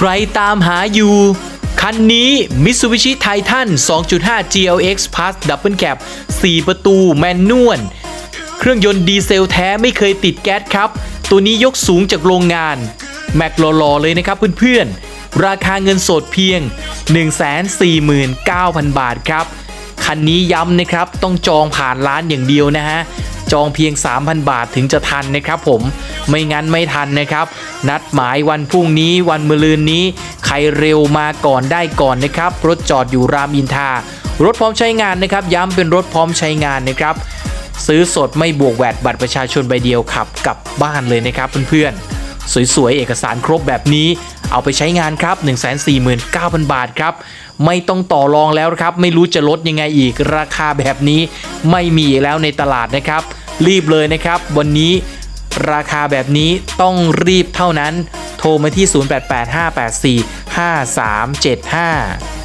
ใครตามหาอยู่ คันนี้ Mitsubishi Titan 2.5 GLX Plus Double Cab 4 ประตูแมนนวลเครื่องยนต์ดีเซลแท้ไม่เคยติดแก๊สครับ ตัวนี้ยกสูงจากโรงงาน แม็กหล่อๆเลยนะครับเพื่อนๆ ราคาเงินสดเพียง 149,000 บาทครับ คันนี้ย้ำนะครับต้องจองผ่านร้านอย่างเดียวนะฮะ จองเพียง 3,000 บาทถึงจะทันนะครับผมไม่งั้นไม่ทันนะครับ นัดหมายวันพรุ่งนี้วันมะรืนนี้ ใครเร็วมาก่อนได้ก่อนนะครับ รถจอดอยู่รามอินทารถพร้อมใช้งานนะครับ ย้ำเป็นรถพร้อมใช้งานนะครับ ซื้อสดไม่บวกแวดบัตรประชาชนใบเดียวขับกลับบ้านเลยนะครับเพื่อนๆ สวยๆ เอกสารครบแบบนี้เอาไปใช้งานครับ 149,000 บาทครับ ไม่ต้องต่อรองแล้วครับ ไม่รู้จะลดยังไงอีก ราคาแบบนี้ไม่มีแล้วในตลาดนะครับ รีบเลยนะครับ วันนี้ราคาแบบนี้ต้องรีบเท่านั้น โทรมาที่ 0885845375